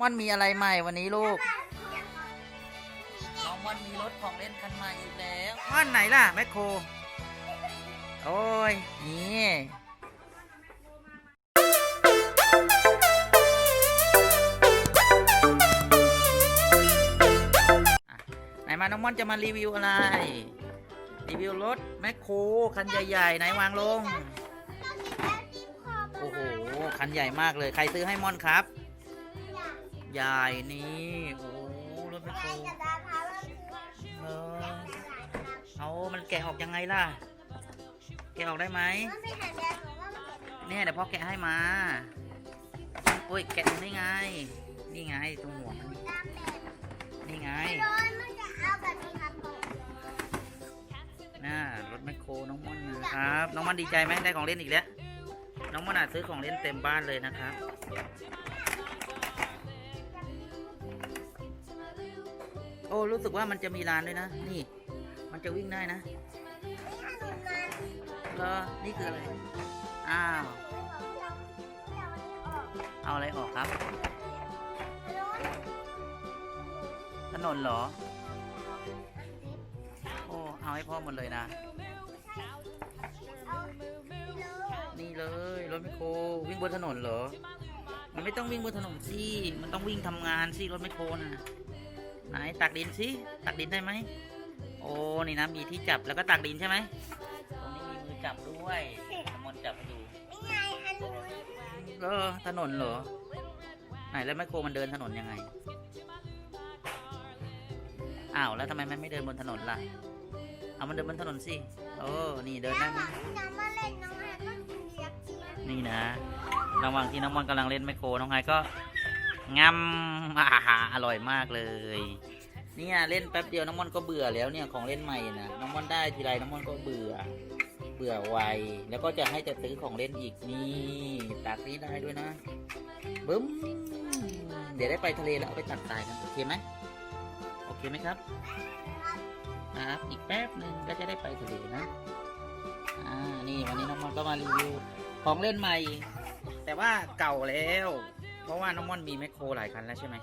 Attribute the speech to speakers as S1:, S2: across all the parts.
S1: ม่อนมีอะไรใหม่วันนี้ลูก น้องม่อนมีรถของเล่นคันใหม่อีกแล้วม่อนไหนล่ะแมคโคร โอ้ย นี่อะไหนมา น้องม่อนจะมารีวิวอะไร รีวิวรถแมคโคร คันใหญ่ๆ ไหนวางลง โอ้โห คันใหญ่มากเลย ใครซื้อให้ม่อนครับ ใหญ่นี่โอ้รถแมคโครเออเอามันแกะออกยังไงล่ะ แกะออกได้ไหมเนี่ยเดี๋ยวพ่อแกะให้มาโอ้ยแกะตรงนี้ไง นี่ไงตรงหัวมันนี่ไงน่ารถแมคโครน้องม่อนนะครับ น้องม่อนดีใจไหมได้ของเล่นอีกแล้ว น้องม่อนอาจซื้อของเล่นเต็มบ้านเลยนะครับ โอ้รู้สึกว่ามันจะมีลานด้วยนะ นี่ มันจะวิ่งได้นะแล้วนี่คืออะไร อ้าว เอาอะไรออกครับ ถนนเหรอ โอ้ เอาให้พ่อหมดเลยนะ นี่เลย รถไมโครวิ่งบนถนนเหรอ มันไม่ต้องวิ่งบนถนนสิ มันต้องวิ่งทำงานสิ รถไมโครน่ะ ไหนตักดินสิตักดินได้ไหมโอ้นี่นะมีที่จับแล้วก็ตักดินใช่ไหมตรงนี้มีมือจับด้วยน้ำมนต์จับอยู่เออถนนเหรอไหนแล้วไมคโครมันเดินถนนยังไงอ้าวแล้วทำไมมันไม่เดินบนถนนล่ะเอามันเดินบนถนนสิโอ้นี่เดินได้ไหมนี่นะระหว่างที่น้องมอนกำลังเล่นไมโครน้องไฮก็ งำอาหาอร่อยมากเลย เนี่ยเล่นแป๊บเดียวน้องมอนก็เบื่อแล้วเนี่ยของเล่นใหม่นะน้องมอนได้ทีไรน้องมอนก็เบื่อ เบื่อไวแล้วก็จะให้จะซื้อของเล่นอีกนี่ตักนี้ได้ด้วยนะบึ้มเดี๋ยวได้ไปทะเลแล้วเอาไปตัดทรายกันโอเคไหมโอเคไหมครับครับอีกแป๊บหนึ่งก็จะได้ไปทะเลนะอ่านี่วันนี้น้องมอนก็มารีวิวของเล่นใหม่ แต่ว่าเก่าแล้ว เพราะว่าน้องม่อนมีแมคโครหลายคันแล้วใช่ไหม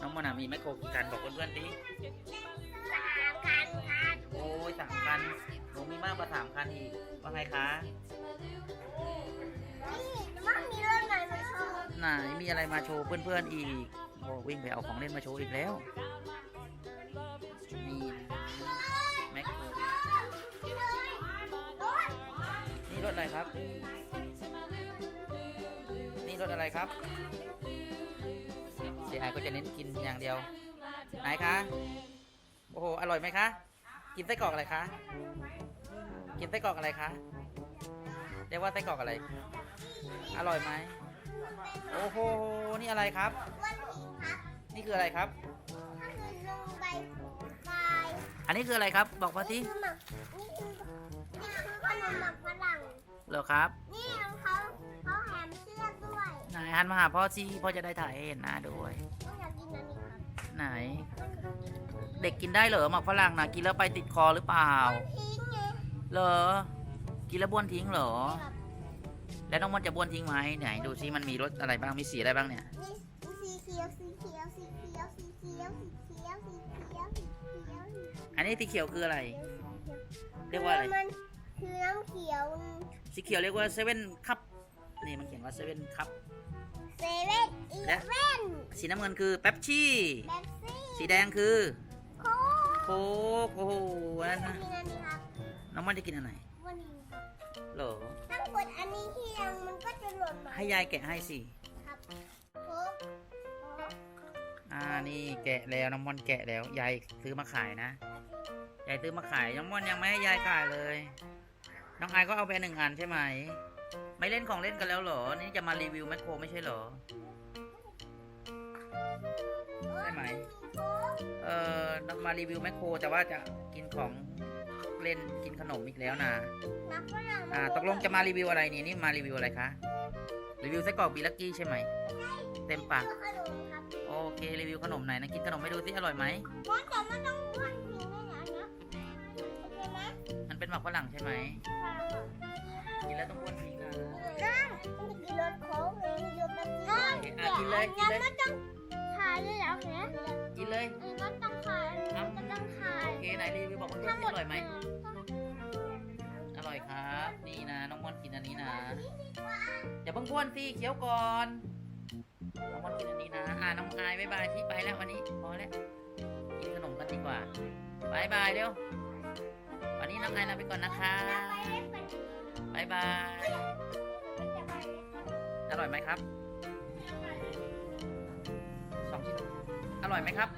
S1: น้องม่อนอะมีแมคโครกี่คันบอกเพื่อนๆดิโอ้ยสามคันหนูมีมากกว่าสามคันอีกว่าไงคะไหนมีอะไรมาโชว์เพื่อนๆอีกโอ้วิ่งไปเอาของเล่นมาโชว์อีกแล้วมีแมคโครนี่รถอะไรครับ นี่รถอะไรครับเสียอายก็จะเน้นกินอย่างเดียว ไหนคะ โอ้โห อร่อยไหมคะ กินไส้กรอกอะไรคะ กินไส้กรอกอะไรคะ เรียกว่าไส้กรอกอะไร อร่อยไหม โอ้โห นี่อะไรครับ นี่คืออะไรครับ อันนี้คืออะไรครับ บอกมาทีเหรอครับ
S2: นี่
S1: หนหันมาหาพ่อสิพ่อจะได้ถ่ายให้เห็นหน้าด้วย
S2: ต้องอยากกินอันนี้ครับ
S1: ไหน เด็กกินได้เหรอหมากฝรั่งนะกินแล้วไปติดคอหรือเปล่า
S2: ทิ้งไง
S1: เหรอ กินแล้วบ้วนทิ้งเหรอ
S2: ครับ
S1: แล้วน้องมันจะบ้วนทิ้งไหมไหนดูซิมันมีรสอะไรบ้างมีสีอะไรบ้างเนี่ย
S2: นี่สีเขียวสีเขียวสีเขียวสีเขียวสีเขียวสีเขียวสีเขียว
S1: อันนี้สีเขียวคืออะไร เรียกว่าอะไร
S2: มันคือน้ำเขียว
S1: สีเขียวเรียกว่าเซเว่นคัพนี่มันเขียนว่าเซเว่นคัพ
S2: เซเว่นอี
S1: และ
S2: เว่น
S1: สีน้ำเงินคือเป๊ปซี่
S2: เป๊ปซี่
S1: สีแดงคือ
S2: โค้
S1: โค้กโอ้โหอันนั้นนะ
S2: กินอันนี้ครับ
S1: น้องมันจะกินอันไหน
S2: วันนี้ครับ
S1: เหรอ
S2: ถ้ากดอันนี้ที่ยังมันก็จะหล่นมา
S1: ให้ยายแกะให้สิ
S2: ครับโค้กโค้ก
S1: อ่า นี่แกะแล้วน้องม่อนแกะแล้ว ยายซื้อมาขายนะ ยายซื้อมาขายน้องม่อนยังไม่ให้ยายขายเลย น้องไอายก็เอาไปหนึ่งอันใช่ไหม ไม่เล่นของเล่นกันแล้วเหรอ นี่จะมารีวิวแมคโครไม่ใช่เหรอใช่ไหม เออมารีวิวแมคโครแต่ว่าจะกินของเล่นกินขนมอีกแล้วนะ
S2: นักฝรั่ง
S1: อ่าตกลงจะมารีวิวอะไรนี่นี่มารีวิวอะไรคะรีวิวไส้กรอกบีลักกี้ใช่ไหมเต็มปาก
S2: ขนมครับ
S1: โอเครีวิวขนมไหนนะกินขนมให้ดูสิอร่อยไหม
S2: ว่าแต่มันต้องบ้วนทิ้งด้วยนะนะโอเคไหม
S1: มันเป็นหมักฝรั่งใช่ไหม
S2: ค่ะ
S1: กินแล้วต้องบ้วนทิ้ง นะ
S2: เหนื่อยน้ำมันกินรสโค้กเลยรสแบบน้ำ
S1: โอเคอะกินเลยกินเลย
S2: มันต้องขายเลยเหรอเนี่ย
S1: กินเลย
S2: อันนี้ก็ต้องขายอันนี้ก็ต้องขาย
S1: โอเคไหนรีวิวบอกเพื่อนๆสิอร่อยไหมอร่อยครับ นี่นะน้องมอนกินอันนี้นะอย่าเพิ่งบ้วนสิเคี้ยวก่อนน้องมอนกินอันนี้นะอ่าน้องอายบายบายที่ไปแล้ววันนี้พอแล้วกินขนมกันดีกว่าบายบายเร็ววันนี้น้องอายลาไปก่อนนะคะบายบาย อร่อยไหมครับสองชิ้นอร่อยไหมครับ